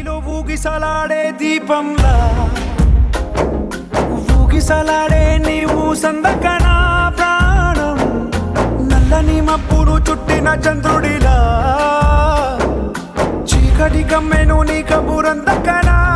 ఊగిసలాడే దీపంలా. ఊగిసలాడే నీవు సందకనా ప్రాణం. నల్లని మబ్బును చుట్టిన చంద్రుడిలా. చీకటి కమ్మెను నీ కబురందకనా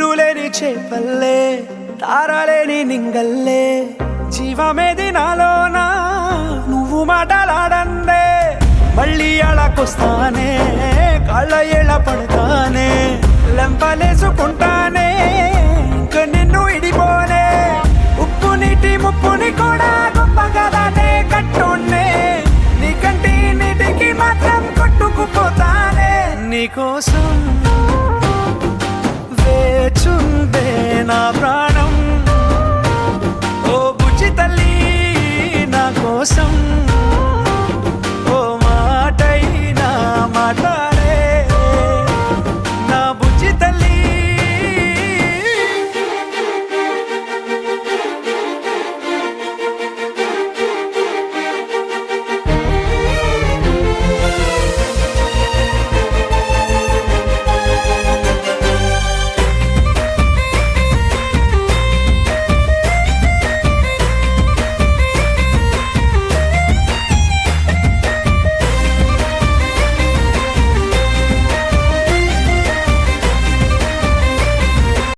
నీరులేని చేపల్లే తారలేని నింగల్లే. జీవమేది నాలోనా నువ్వు మాటలాడందే. మళ్ళీ అళకొస్తానే కళ్ళ ఎళ్ళ పడతానే. లెంపలేసుకుంటానే ఇంక నిన్ను ఇడిపోనే. ఉప్పు నీటి ముప్పుని కూడా గొప్పగా దాటే కట్టున్నే నీ కంటి నీటికి మాత్రం కొట్టుకుపోతానే. నీకోసం వేచుందే నా